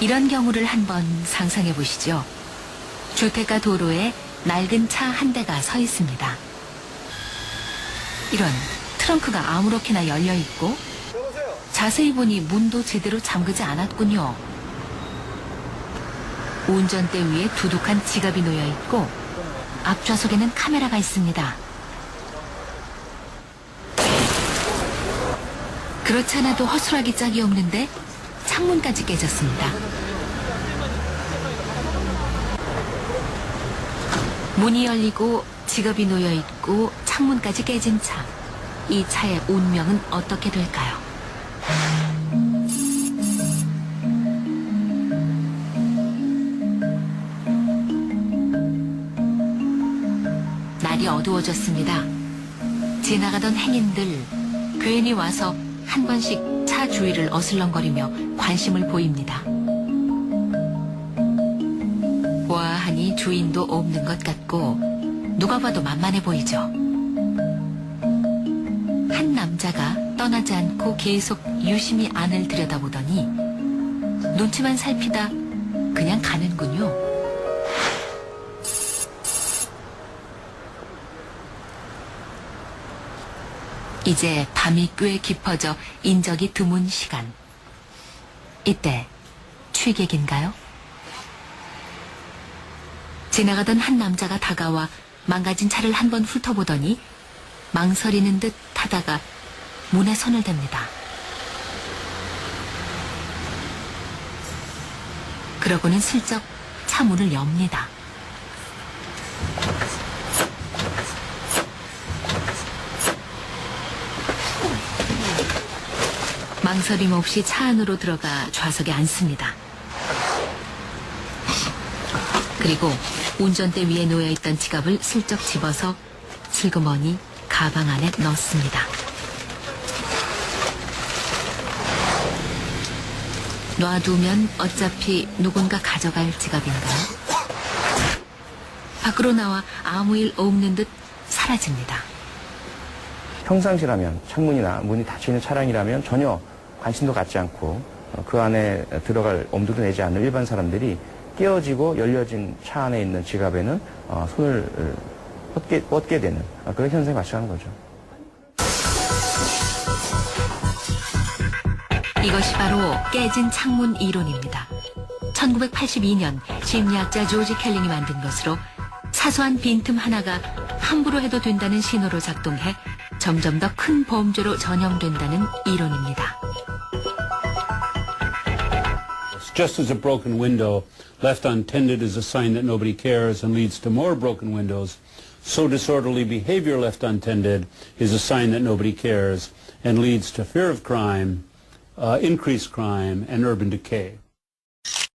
이런 경우를 한번 상상해 보시죠. 주택가 도로에 낡은 차 한 대가 서 있습니다. 이런 트렁크가 아무렇게나 열려 있고 자세히 보니 문도 제대로 잠그지 않았군요. 운전대 위에 두둑한 지갑이 놓여 있고 앞좌석에는 카메라가 있습니다. 그렇지 않아도 허술하기 짝이 없는데 창문까지 깨졌습니다. 문이 열리고 지갑이 놓여 있고 창문까지 깨진 차. 이 차의 운명은 어떻게 될까요? 날이 어두워졌습니다. 지나가던 행인들 괜히 와서 한 번씩 차 주위를 어슬렁거리며 관심을 보입니다. 보아하니 주인도 없는 것 같고 누가 봐도 만만해 보이죠. 한 남자가 떠나지 않고 계속 유심히 안을 들여다보더니 눈치만 살피다 그냥 가는군요. 이제 밤이 꽤 깊어져 인적이 드문 시간. 이때 취객인가요? 지나가던 한 남자가 다가와 망가진 차를 한 번 훑어보더니 망설이는 듯 하다가 문에 손을 댑니다. 그러고는 슬쩍 차 문을 엽니다. 망설임 없이 차 안으로 들어가 좌석에 앉습니다. 그리고 운전대 위에 놓여 있던 지갑을 슬쩍 집어서 슬그머니 가방 안에 넣습니다. 놔두면 어차피 누군가 가져갈 지갑인가요? 밖으로 나와 아무 일 없는 듯 사라집니다. 평상시라면 창문이나 문이 닫혀있는 차량이라면 전혀 관심도 갖지 않고 어, 그 안에 들어갈 엄두도 내지 않는 일반 사람들이 깨어지고 열려진 차 안에 있는 지갑에는 어, 손을 어, 뻗게, 뻗게 되는 어, 그런 현상이 발생하는 거죠. 이것이 바로 깨진 창문 이론입니다. 1982년 심리학자 조지 켈링이 만든 것으로 사소한 빈틈 하나가 함부로 해도 된다는 신호로 작동해 점점 더 큰 범죄로 전형된다는 이론입니다. Just as a broken window left untended is a sign that nobody cares and leads to more broken windows, so disorderly behavior left untended is a sign that nobody cares and leads to fear of crime, uh, increased crime, and urban decay.